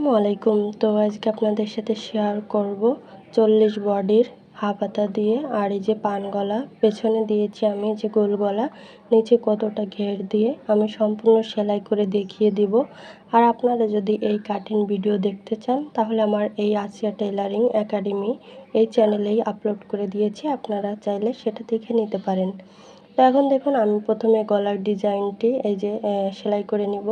আসসালামু আলাইকুম। তো আজকে আপনাদের সাথে শেয়ার করব চল্লিশ বডির হাফ হাতা দিয়ে আর এই যে পান গলা। পেছনে দিয়েছি আমি যে গোল গলা, নিচে কতটা ঘের দিয়ে আমি সম্পূর্ণ সেলাই করে দেখিয়ে দিব। আর আপনারা যদি এই কাটিং ভিডিও দেখতে চান, তাহলে আমার এই আসিয়া টেলারিং একাডেমি এই চ্যানেলেই আপলোড করে দিয়েছি। আপনারা চাইলে সেটা দেখে নিতে পারেন। তো এখন দেখুন, আমি প্রথমে গলার ডিজাইনটি এই যে সেলাই করে নিব।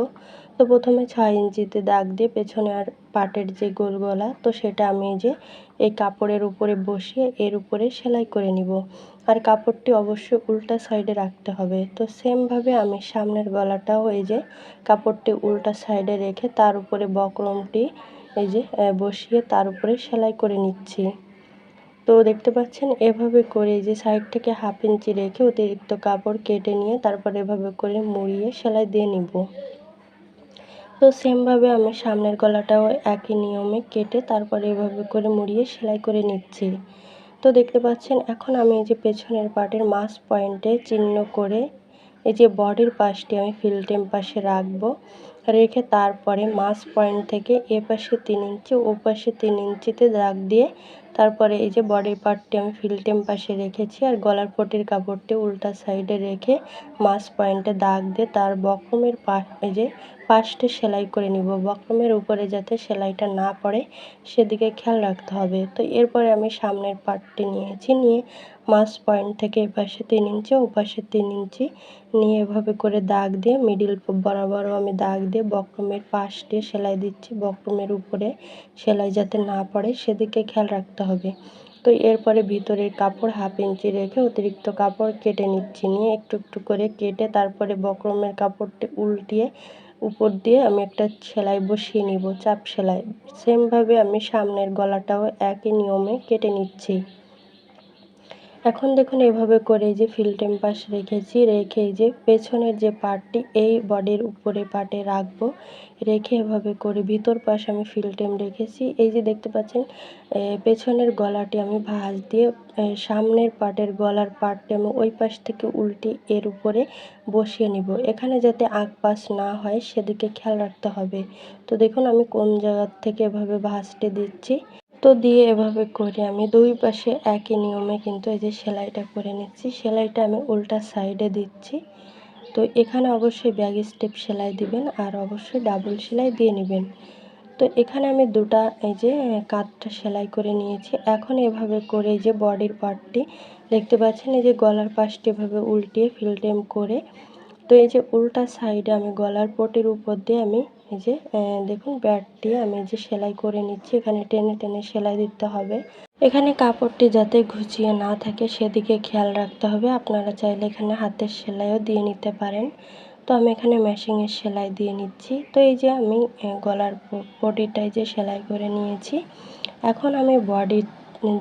তো প্রথমে ছয় ইঞ্চিতে দাগ দিয়ে পেছনে আর পাটের যে গোল গলা তো সেটা আমি যে এই কাপড়ের উপরে বসিয়ে এর উপরে সেলাই করে নিব। আর কাপড়টি অবশ্যই উল্টা সাইডে রাখতে হবে। তো সেমভাবে আমি সামনের গলাটাও এই যে কাপড়টি উল্টা সাইডে রেখে তার উপরে বকরমটি এই যে বসিয়ে তার উপরে সেলাই করে নিচ্ছি। তো দেখতে পাচ্ছেন, এভাবে করে যে সাইড থেকে হাফ ইঞ্চি রেখে অতিরিক্ত কাপড় কেটে নিয়ে তারপর এভাবে করে মুড়িয়ে সেলাই দিয়ে নিব। তো সেমভাবে আমি সামনের গলাটাও একই নিয়মে কেটে তারপরে এভাবে করে মুড়িয়ে সেলাই করে নিচ্ছি। তো দেখতে পাচ্ছেন, এখন আমি এই যে পেছনের পার্টের মাস পয়েন্টে চিহ্ন করে এই যে বডির পাশটি আমি ফিল্টেম পাশে রাখব। রেখে তারপরে মাস পয়েন্ট থেকে এ পাশে তিন ইঞ্চি, ও পাশে তিন ইঞ্চিতে দাগ দিয়ে তারপরে এই যে বডির পার্টটি আমি ফিল্টেম পাশে রেখেছি। আর গলার পটির কাপড়টি উল্টা সাইডে রেখে মাস পয়েন্টে দাগ দিয়ে তার বকমের পা এই যে পাশটি সেলাই করে নিব। বক্রমের উপরে যাতে সেলাইটা না পড়ে, সেদিকে খেয়াল রাখতে হবে। তো এরপরে আমি সামনের পার্টটি নিয়েছি, নিয়ে মাস পয়েন্ট থেকে এপাশে তিন ইঞ্চি, ওপাশে তিন ইঞ্চি নিয়ে এভাবে করে দাগ দিয়ে, মিডিল বরাবরও আমি দাগ দিয়ে বক্রমের পাশ দিয়ে সেলাই দিচ্ছি। বক্রমের উপরে সেলাই যাতে না পড়ে, সেদিকে খেয়াল রাখতে হবে। তো এরপরে ভিতরের কাপড় হাফ ইঞ্চি রেখে অতিরিক্ত কাপড় কেটে নিচ্ছি, নিয়ে একটু একটু করে কেটে তারপরে বক্রমের কাপড়টি উল্টিয়ে উপর দিয়ে আমি একটা সেলাই বসিয়ে নিব, চাপ সেলাই। সেমভাবে আমি সামনের গলাটাও একই নিয়মে কেটে নিচ্ছি। এখন দেখুন এভাবে করে যে ফিল্টেম পাশ রেখেছি, রেখে যে পেছনের যে পার্টটি এই বডির উপরে পার্টে রাখব। রেখে এভাবে করে ভিতর পাশে আমি ফিল ফিল্টেম রেখেছি। এই যে দেখতে পাচ্ছেন পেছনের গলাটি আমি ভাঁজ দিয়ে সামনের পার্টের গলার পার্টটি আমি ওই পাশ থেকে উল্টি এর উপরে বসিয়ে নিব। এখানে যাতে আগ পাশ না হয়, সেদিকে খেয়াল রাখতে হবে। তো দেখুন আমি কোন জায়গার থেকে এভাবে ভাঁজটি দিচ্ছি। তো দিয়ে এভাবে করে আমি। দুই পাশে একই নিয়মে কিন্তু এই যে সেলাইটা করে নিচ্ছি। সেলাইটা আমি উল্টা সাইডে দিচ্ছি। তো এখানে অবশ্যই ব্যাগ স্টেপ সেলাই দিবেন আর অবশ্যই ডাবল সেলাই দিয়ে নেবেন। তো এখানে আমি দুটা এই যে কাঁধটা সেলাই করে নিয়েছি। এখন এভাবে করে এই যে বডির পার্টটি দেখতে পাচ্ছেন, এই যে গলার পাশটি এভাবে উল্টিয়ে ফিল্টেম করে। তো এই যে উল্টা সাইডে আমি গলার পটির উপর দিয়ে আমি এই যে দেখুন ব্যাট দিয়ে আমি যে সেলাই করে নিচ্ছি। এখানে টেনে টেনে সেলাই দিতে হবে। এখানে কাপড়টি যাতে ঘুচিয়ে না থাকে সেদিকে খেয়াল রাখতে হবে। আপনারা চাইলে এখানে হাতের সেলাইও দিয়ে নিতে পারেন। তো আমি এখানে মেশিনের সেলাই দিয়ে নিচ্ছি। তো এই যে আমি গলার বডিটাই যে সেলাই করে নিয়েছি। এখন আমি বডি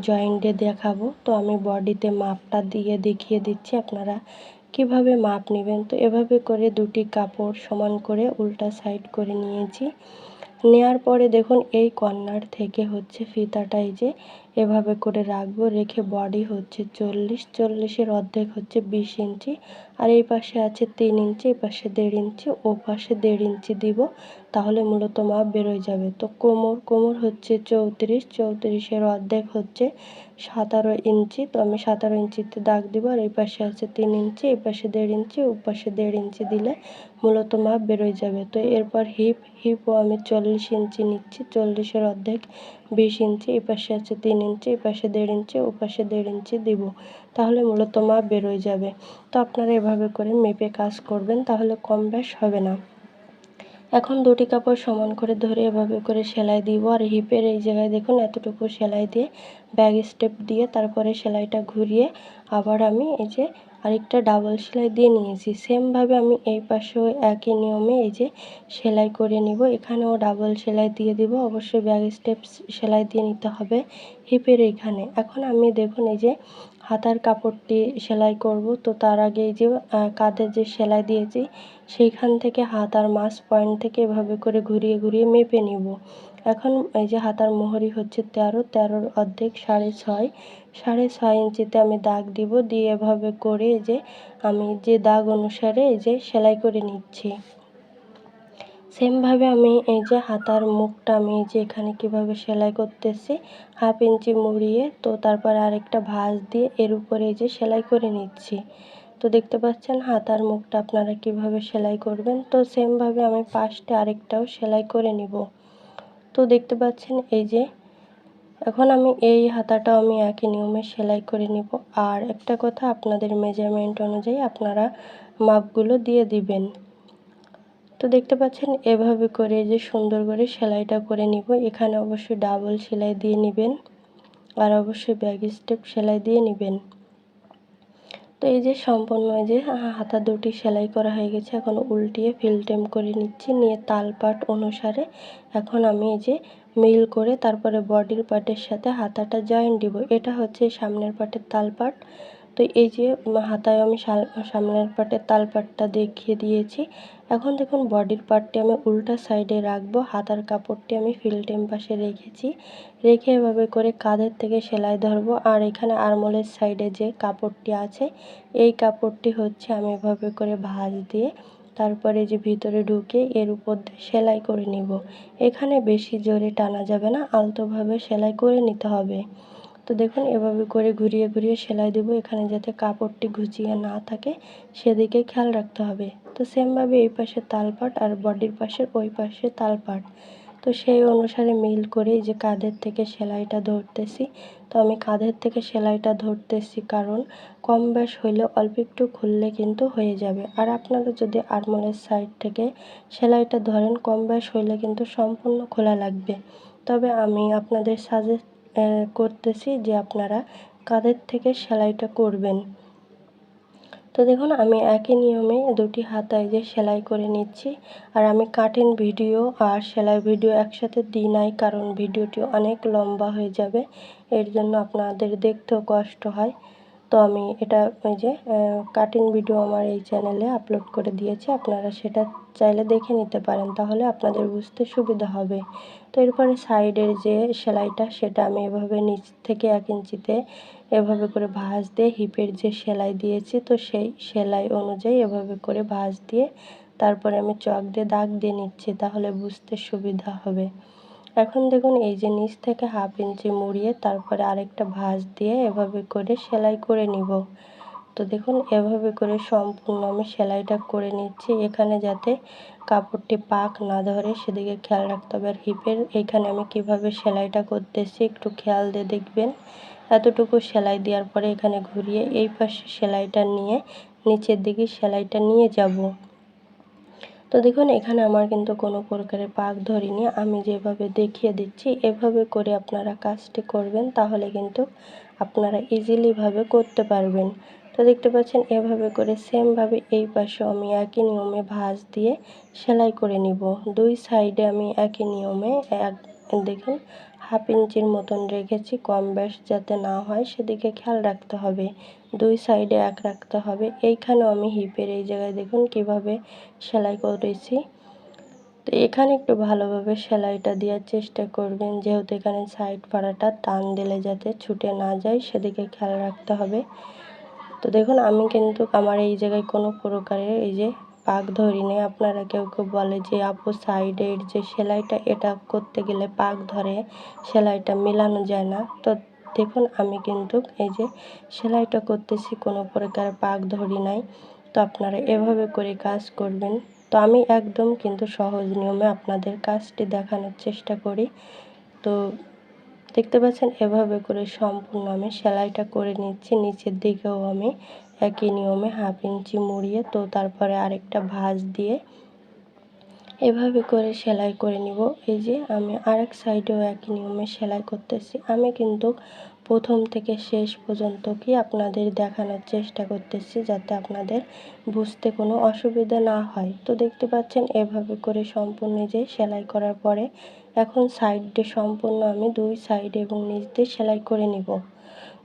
জয়েন্টে দেখাবো। তো আমি বডিতে মাপটা দিয়ে দেখিয়ে দিচ্ছি। আপনারা কীভাবে মাপ নেবেন? তো এভাবে করে দুটি কাপড় সমান করে উল্টা সাইড করে নিয়েছি। নেয়ার পরে দেখুন, এই কর্নার থেকে হচ্ছে ফিতাটাই যে এভাবে করে রাখব, রেখে বডি হচ্ছে চল্লিশ, চল্লিশের অর্ধেক হচ্ছে বিশ ইঞ্চি। আর এই পাশে আছে তিন ইঞ্চি, এই পাশে দেড় ইঞ্চি, ও পাশে দেড় ইঞ্চি দিব, তাহলে মূলত মাপ বেরোয় যাবে। তো কোমর কোমর হচ্ছে চৌত্রিশ, চৌত্রিশের অর্ধেক হচ্ছে সাতারো ইঞ্চি, তো আমি সাতারো ইঞ্চিতে দাগ দিব। আর এই পাশে আছে তিন ইঞ্চি, এই পাশে দেড় ইঞ্চি, ও পাশে দেড় ইঞ্চি দিলে মূলত মাপ বেরোয় যাবে। তো এরপর হিপ হিপও আমি চল্লিশ ইঞ্চি নিচ্ছি, চল্লিশের অর্ধেক বিশ ইঞ্চি, এই পাশে আছে তিন ইঞ্চি এই পাশে দেড় ইঞ্চি, ও পাশে দেড় ইঞ্চি দিব। তাহলে মূলত মাপ বেরোয় যাবে। তো আপনারা এভাবে করে মেপে কাজ করবেন, তাহলে কম বেশ হবে না। এখন দুটি কাপড় সমান করে ধরে এভাবে করে সেলাই দিব। আর হিপের এই জায়গায় দেখুন, এতটুকু সেলাই দিয়ে ব্যাগ স্টেপ দিয়ে তারপরে সেলাইটা ঘুরিয়ে আবার আমি এই যে আরেকটা ডাবল সেলাই দিয়ে নিয়েছি। সেমভাবে আমি এই পাশেও একই নিয়মে এই যে সেলাই করে নিব। এখানেও ডাবল সেলাই দিয়ে দিব। অবশ্যই ব্যাগ স্টেপ সেলাই দিয়ে নিতে হবে হিপের এখানে। এখন আমি দেখুন এই যে হাতার কাপড়টি সেলাই করব। তো তার আগে যে কাঁধে যে সেলাই দিয়েছি, সেইখান থেকে হাতার মাস পয়েন্ট থেকে এভাবে করে ঘুরিয়ে ঘুরিয়ে মেপে নিব। এখন এই যে হাতার মোহরি হচ্ছে তেরো, তেরোর অর্ধেক সাড়ে ছয়। সাড়ে ছয় ইঞ্চিতে আমি দাগ দিব, দিয়ে এভাবে করে যে, আমি যে দাগ অনুসারে এই যে সেলাই করে নিচ্ছি। সেমভাবে আমি এই যে হাতার মুখটা আমি এই যে এখানে কীভাবে সেলাই করতেছি, হাফ ইঞ্চি মুড়িয়ে, তো তারপর আরেকটা ভাঁজ দিয়ে এর উপরে এই যে সেলাই করে নিচ্ছি। তো দেখতে পাচ্ছেন হাতার মুখটা আপনারা কীভাবে সেলাই করবেন, তো সেমভাবে আমি পাশটা আরেকটাও সেলাই করে নিব। তো দেখতে পাচ্ছেন এই যে, এখন আমি এই হাতাটাও আমি একই নিয়মে সেলাই করে নিব। আর একটা কথা আপনাদের মেজারমেন্ট অনুযায়ী আপনারা মাপগুলো দিয়ে দিবেন। তো দেখতে পাচ্ছেন, এভাবে করে যে সুন্দর করে সেলাইটা করে নিব। এখানে অবশ্যই ডাবল সেলাই দিয়ে নেবেন আর অবশ্যই ব্যাগ স্টেপ সেলাই দিয়ে নেবেন। তো এই যে সম্পূর্ণ যে হাতা দুটি সেলাই করা হয়ে গেছে, এখন উল্টিয়ে ফিলটেম করে নিচ্ছি। নিয়ে তাল পাট অনুসারে এখন আমি এই যে মিল করে তারপরে বডির পার্টের সাথে হাতাটা জয়েন দিব। এটা হচ্ছে সামনের পাটের তাল পাট। তো এই যে হাতায় আমি সামনের পাটের তাল পাটটা দেখিয়ে দিয়েছি। এখন দেখুন বডির পার্টটি আমি উল্টা সাইডে রাখব। হাতার কাপড়টি আমি ফিল্টেম পাশে রেখেছি। রেখে এভাবে করে কাঁধের থেকে সেলাই ধরবো। আর এখানে আরমোলের সাইডে যে কাপড়টি আছে, এই কাপড়টি হচ্ছে আমি এভাবে করে ভাঁজ দিয়ে তারপরে যে ভিতরে ঢুকে এর উপর দিয়ে সেলাই করে নিব। এখানে বেশি জোরে টানা যাবে না, আলতোভাবে সেলাই করে নিতে হবে। তো দেখুন, এভাবে করে ঘুরিয়ে ঘুরিয়ে সেলাই দেবো। এখানে যাতে কাপড়টি ঘুচিয়ে না থাকে, সেদিকে খেয়াল রাখতে হবে। তো সেমভাবে এই পাশে তালপাট আর বডির পাশের ওই পাশে তালপাট। তো সেই অনুসারে মিল করে যে কাঁধের থেকে সেলাইটা ধরতেছি। তো আমি কাঁধের থেকে সেলাইটা ধরতেছি কারণ কম ব্যাস হইলে অল্প একটু খুললে কিন্তু হয়ে যাবে। আর আপনারা যদি আরমোলের সাইড থেকে সেলাইটা ধরেন, কম ব্যাস হইলে কিন্তু সম্পূর্ণ খোলা লাগবে। তবে আমি আপনাদের সাজেস্ট করতেছি যে আপনারা কাদের থেকে সেলাইটা করবেন। তো দেখুন, আমি একই নিয়মে দুটি হাতায় যে সেলাই করে নিচ্ছি। আর আমি কাটিং ভিডিও আর সেলাই ভিডিও একসাথে দিই নাই, কারণ ভিডিওটি অনেক লম্বা হয়ে যাবে। এর জন্য আপনাদের দেখতেও কষ্ট হয়। তো আমি এটা, ওই যে কাটিং ভিডিও আমার এই চ্যানেলে আপলোড করে দিয়েছি। আপনারা সেটা চাইলে দেখে নিতে পারেন, তাহলে আপনাদের বুঝতে সুবিধা হবে। তো এরপরে সাইডের যে সেলাইটা, সেটা আমি এভাবে নিচ থেকে এক ইঞ্চিতে এভাবে করে ভাঁজ দিয়ে হিপের যে সেলাই দিয়েছি, তো সেই সেলাই অনুযায়ী এভাবে করে ভাঁজ দিয়ে তারপরে আমি চক দিয়ে দাগ দিয়ে নিচ্ছি, তাহলে বুঝতে সুবিধা হবে। এখন দেখুন এই যে নিচ থেকে হাফ ইঞ্চি মুড়িয়ে তারপরে আরেকটা ভাঁজ দিয়ে এভাবে করে সেলাই করে নিব। তো দেখুন এভাবে করে সম্পূর্ণ আমি সেলাইটা করে নিচ্ছি। এখানে যাতে কাপড়টি পাক না ধরে সেদিকে খেয়াল রাখতে হবে। আর হিপের এখানে আমি কীভাবে সেলাইটা করতেছি একটু খেয়াল দিয়ে দেখবেন। এতটুকু সেলাই দেওয়ার পরে এখানে ঘুরিয়ে এই পাশে সেলাইটা নিয়ে নিচের দিকে সেলাইটা নিয়ে যাব। তো দেখুন, এখানে আমার কিন্তু কোনো প্রকারের পাক ধরিনি। আমি যেভাবে দেখিয়ে দিচ্ছি, এভাবে করে আপনারা কাজটি করবেন, তাহলে কিন্তু আপনারা ইজিলিভাবে করতে পারবেন। তো দেখতে পাচ্ছেন, এভাবে করে সেমভাবে এই পাশে আমি একই নিয়মে ভাঁজ দিয়ে সেলাই করে নিব। দুই সাইডে আমি একই নিয়মে এক দেখুন হাফ ইঞ্চির মতন রেখেছি কম ব্যাস যাতে না হয় সেদিকে খেয়াল রাখতে হবে। দুই সাইডে এক রাখতে হবে। এইখানেও আমি হিপের এই জায়গায় দেখুন কীভাবে সেলাই করেছি। তো এখানে একটু ভালোভাবে সেলাইটা দেওয়ার চেষ্টা করবেন। যেহেতু এখানে সাইড পাড়াটা টান দিলে যাতে ছুটে না যায় সেদিকে খেয়াল রাখতে হবে। তো দেখুন আমি কিন্তু আমার এই জায়গায় কোনো প্রকারের এই যে পাক ধরি নেই আপনারা কেউ কেউ বলে যে, আপু, সাইডের যে সেলাইটা, এটা করতে গেলে পাক ধরে, সেলাইটা মেলানো যায় না। তো দেখুন, আমি কিন্তু এই যে সেলাইটা করতেছি, কোনো প্রকার পাক ধরি নাই। তো আপনারা এভাবে করে কাজ করবেন। তো আমি একদম কিন্তু সহজ নিয়মে আপনাদের কাজটি দেখানোর চেষ্টা করি। তো দেখতে পাচ্ছেন, এভাবে করে সম্পূর্ণ আমি সেলাইটা করে নিচ্ছি, নিচের দিকেও আমি একই নিয়মে হাফ ইঞ্চি মুড়িয়ে তো তারপরে আরেকটা ভাঁজ দিয়ে এভাবে করে সেলাই করে নিব। এই যে আমি আরেক সাইডেও একই নিয়মে সেলাই করতেছি। আমি কিন্তু প্রথম থেকে শেষ পর্যন্ত কি আপনাদের দেখানোর চেষ্টা করতেছি যাতে আপনাদের বুঝতে কোনো অসুবিধা না হয়। তো দেখতে পাচ্ছেন এভাবে করে সম্পূর্ণ যে সেলাই করার পরে এখন সাইড সম্পূর্ণ আমি দুই সাইডে এবং নিচ দিয়ে সেলাই করে নিব।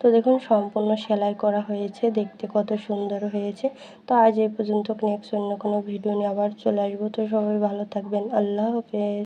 তো দেখুন, সম্পূর্ণ সেলাই করা হয়েছে। দেখতে কত সুন্দর হয়েছে। তো আজ এই পর্যন্ত নেক্সট অন্য কোনো ভিডিও নিয়ে আবার চলে আসব। তো সবাই ভালো থাকবেন। আল্লাহ হাফেজ।